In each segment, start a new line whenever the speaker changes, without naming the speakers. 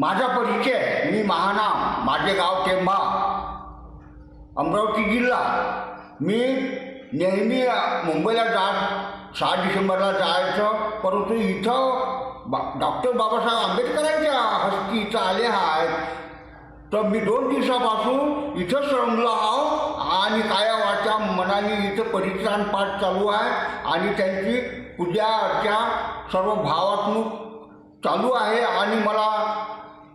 माझा परिचय मी महानाम. माझे गाव टेंभा अमरावती जिल्हा. मी नेहमी मुंबईला जात सहा डिसेंबरला जायचं. परंतु इथं बा डॉक्टर बाबासाहेब आंबेडकरांच्या हस्ती इथं आले आहेत. तर मी दोन दिवसापासून इथंच रमलो आहो. आणि काया वाचा मनाने इथं परित्राण पाठ चालू आहे. आणि त्यांची पूजा अर्चा सर्व भावात्मक चालू आहे. आणि मला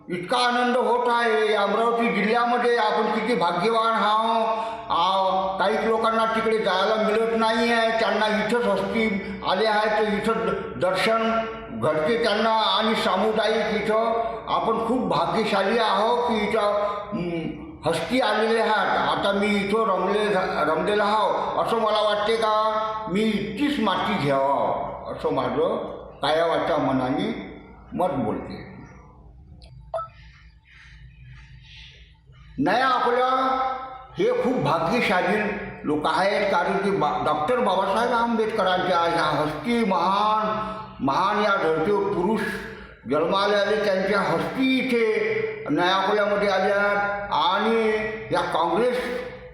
इतका आनंद होत आहे. अमरावती जिल्ह्यामध्ये आपण किती भाग्यवान आहो. काही लोकांना तिकडे जायला मिळत नाही आहे. त्यांना इथंच हस्ती आले आहे तर इथं द- दर्शन घडते त्यांना आणि सामुदायिक इथं. आपण खूप भाग्यशाली आहो की इथं हस्ती आलेले आहात. आता मी इथं रमले रमलेला आहो. असं मला वाटते का? मी इतकीच माती घ्यावं असं माझं कायावाच्या मनाने मत बोलते. नाही आपल्या हे खूप भाग्यशाली लोक आहेत. कारण की बा डॉक्टर बाबासाहेब आंबेडकरांच्या ह्या हस्ती महान महान या धरतीवर पुरुष जन्माले आले त्यांच्या हस्ती इथे नयाकोल्यामध्ये आल्या. आणि या काँग्रेस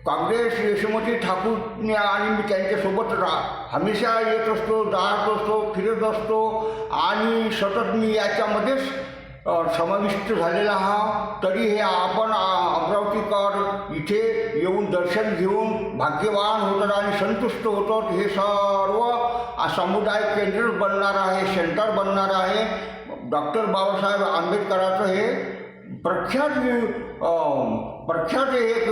काँग्रेस यशोमती ठाकूर आणि मी त्यांच्यासोबत रा हमेशा येत असतो जात असतो फिरत असतो. आणि सतत मी याच्यामध्येच समाविष्ट झालेला हा. तरी हे आपण कर इथे येऊन दर्शन घेऊन भाग्यवान होतात आणि संतुष्ट होतात. हे सर्व समुदाय केंद्र बनणार आहे सेंटर बनणार आहे. डॉक्टर बाबासाहेब आंबेडकराचं हे प्रख्यात प्रख्यात एक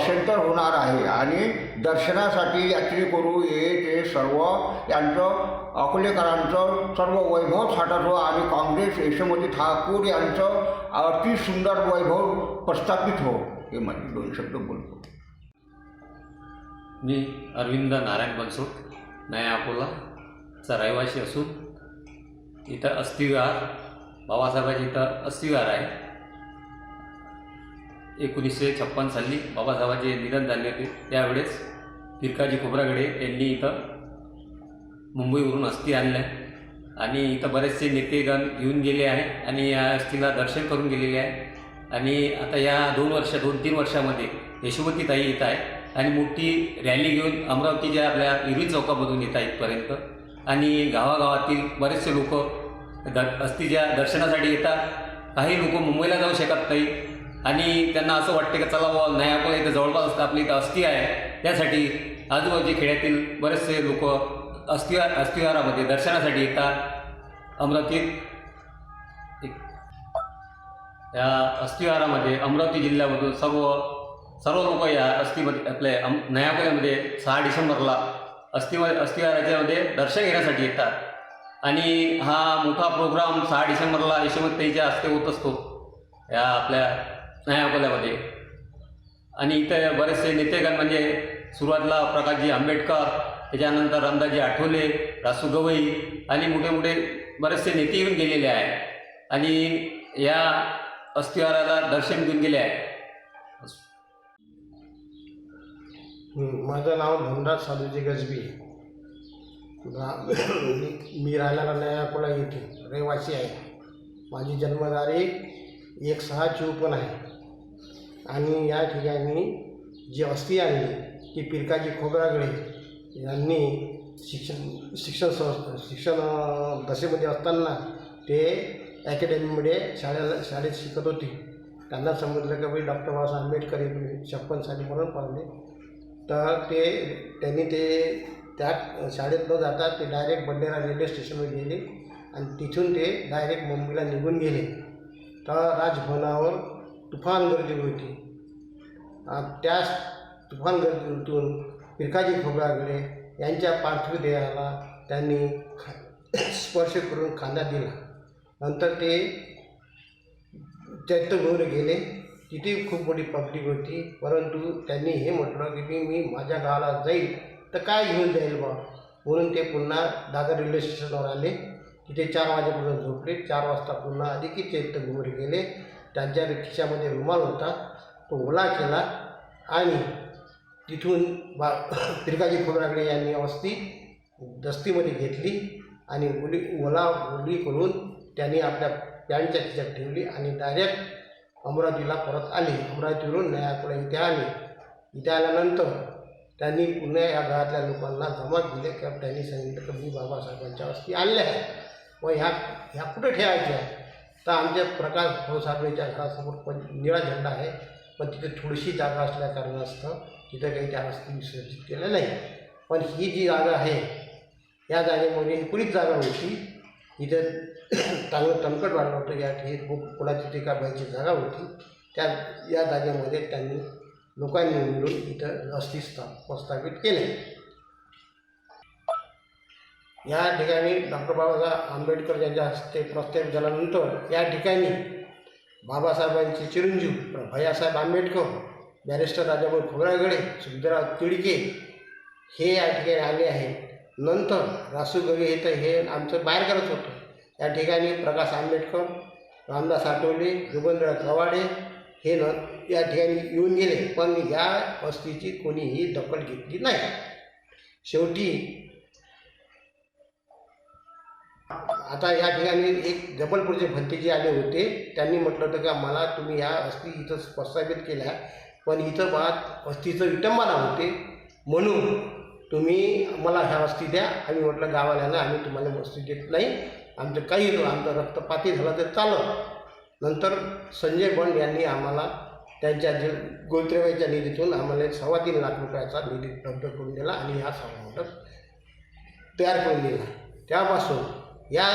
सेंटर होणार आहे आणि दर्शनासाठी यात्रेकरू हे ते सर्व यांचं अकोलेकरांचं सर्व वैभव साठवतो. आणि काँग्रेस यशोमती ठाकूर यांचं अति सुंदर वैभव प्रस्थापित हो. हे माझे दोन शब्द बोलतो.
मी अरविंद नारायण बनसोट नया अकोलाचा रहिवासी असून इथं अस्थिविहार बाबासाहेबांच्या इथं अस्थिविहार आहे. एकोणीसशे छप्पन साली बाबासाहेबांचे निधन झाले होते. त्यावेळेस फिरकाजी खोबरागडे यांनी इथं मुंबईवरून अस्थी आणल्या आणि इथं बरेचसे नेतेगण येऊन गेले आहे आणि या अस्थीला दर्शन करून गेलेले आहे आणि आता या दोन वर्ष दोन तीन वर्षामध्ये यशोमती ताई येत आहे आणि मोठी रॅली घेऊन अमरावतीच्या आपल्या इरवी चौकामधून येत आहेत इथपर्यंत. आणि गावागावातील बरेचसे लोक द अस्थीच्या दर्शनासाठी येतात. काही लोक मुंबईला जाऊ शकत नाही. आणि त्यांना असं वाटते का चला बाबा नाही आपल्या इथं जवळपास आपली इथं अस्थि आहे. त्यासाठी आजूबाजूच्या खेड्यातील बरेचसे लोक अस्थि अस्थिहारामध्ये दर्शनासाठी येतात. अमरावतीत एक या अस्थिवारामध्ये अमरावती जिल्ह्यामधून सर्व सर्व लोक या अस्थिमध्ये आपल्या अम नयाकोल्यामध्ये सहा डिसेंबरला अस्थिमध्ये अस्थिहाराच्यामध्ये दर्शन घेण्यासाठी येतात. आणि हा मोठा प्रोग्राम सहा डिसेंबरला यशोमतीच्या हस्ते होत असतो. या आपल्या नाही अकोल्यामध्ये आणि इथं बरेचसे नेतेगण म्हणजे सुरुवातीला प्रकाशजी आंबेडकर त्याच्यानंतर रामदासजी आठवले रासू गवई आणि मोठे मोठे बरेचसे नेते येऊन गेलेले आहे आणि या अस्थिवाराला दर्शन घेऊन गेले आहे
माझं नाव धनराज साधूजी गजबी. मी- मी राहणारा नया अकोला येथे रहिवासी आहे. माझी जन्मतारीख एक सहा चोपन्न आहे. आणि या ठिकाणी जी अस्थी आणली ती पिरकाजी खोबरागडे यांनी शिक्षण शिक्षण संस्था शिक्षण दशेमध्ये असताना ते अकॅडमीमध्ये शाळेला शाळेत शिकत होते. त्यांना समजलं की भाई डॉक्टर बाबासाहेब आंबेडकर हे छप्पन साली म्हणून पाहिले. तर ते त्यांनी ते त्या शाळेत न जाता ते डायरेक्ट बंडेरा रेल्वे स्टेशनवर गेले आणि तिथून ते डायरेक्ट मुंबईला निघून गेले. तर राजभवनावर तुफान गर्दी होती. त्याच त्या तुफान गर्दीतून पिरकाजी खोबरागडे यांच्या पार्थिव देहाला त्यांनी खा स्पर्श करून खांदा दिला. नंतर ते चैत्यभूमीला गेले. तिथे खूप मोठी पब्लिक होती. परंतु त्यांनी हे म्हटलं की मी मी माझ्या गावाला जाईल तर काय घेऊन जाईल बा? म्हणून ते पुन्हा दादर रेल्वे स्टेशनवर आले. तिथे चार वाजेपर्यंत झोपले. चार वाजता पुन्हा अधिक चैत्यभूमीवर गेले. त्यांच्या खिशामध्ये रुमाल होता. तो ओला केला आणि तिथून बा फिरकाजी खोबरागडे यांनी अवस्थी दस्तीमध्ये घेतली आणि ओली ओला ओली करून त्यांनी आपल्या पॅन्टच्या खिशात ठेवली आणि डायरेक्ट अमरावतीला परत आले. अमरावतीवरून नयापुरा इथे आले. इथे आल्यानंतर त्यांनी पुन्हा या गावातल्या लोकांना जमा दिले की त्यांनी सांगितलं की मी बाबासाहेबांच्या वस्ती आणल्या आहे व ह्या ह्या कुठे ठेवायच्या? आहे तर आमच्या प्रकाश भाऊसाहेबांच्या घरासमोर पण निळा झेंडा आहे. पण तिथे थोडीशी जागा असल्या कारणास्तव तिथे काही त्या वस्ती विसर्जित केलं नाही. पण ही जी जागा आहे या जागेमध्ये पुरीच जागा होती. इथं चांगलं तणकट वाढलं होतं. या ठिकाणी खूप कोणाची टीका बायची जागा होती. त्या या जागेमध्ये त्यांनी लोकांनी मिळून इथं अस्थि स्थाप प्रस्थापित केले या ठिकाणी डॉक्टर बाबासाहेब आंबेडकर यांच्या हस्ते प्रस्थापित झाल्यानंतर या ठिकाणी बाबासाहेबांचे चिरंजीव भैयासाहेब आंबेडकर बॅरिस्टर राजाभाऊ खोबरागडे सुखदेवराव तिडके हे या ठिकाणी आले आहेत. नंतर रासू गवे हे तर हे आमचं बाहेर करत होतं. या ठिकाणी प्रकाश आंबेडकर रामदास आठवले जुगंधर कवाडे हे न या ठिकाणी येऊन गेले. पण या वस्तीची कोणीही दखल घेतली नाही. शेवटी आता या ठिकाणी एक जबलपूरचे भंतेजी आले होते. त्यांनी म्हटलं होतं का मला तुम्ही या अस्थी इथं प्रस्थापित केल्या पण इथं बा वस्तीचं विटंबना होते. म्हणून तुम्ही मला ह्या वस्ती द्या. आम्ही म्हटलं गावाल्यानं आम्ही तुम्हाला वस्ती देत नाही. आमचं काही आमचं रक्तपाती झालं तर चाललं. नंतर संजय बंड यांनी आम्हाला त्यांच्या जे गोत्रेबाईच्या निधीतून आम्हाला एक सव्वा तीन लाख रुपयाचा निधी उपलब्ध करून दिला आणि हा सभामंडप तयार करून दिला. त्यापासून या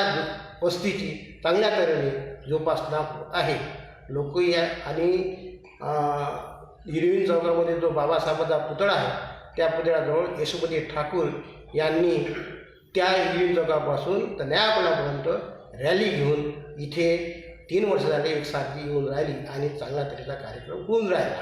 वस्तीची चांगल्या तऱ्हेने जोपासना आहे. लोक या आणि हिरवीन चौकामध्ये जो बाबासाहेबांचा पुतळा आहे त्या पुतळ्याजवळ यशोपती ठाकूर यांनी त्या हिरवीन चौकापासून तर न्यायालयापर्यंत रॅली घेऊन इथे तीन वर्ष झाले एकसारखी येऊन राहिली आणि चांगल्या तऱ्हेचा कार्यक्रम होऊन राहिला.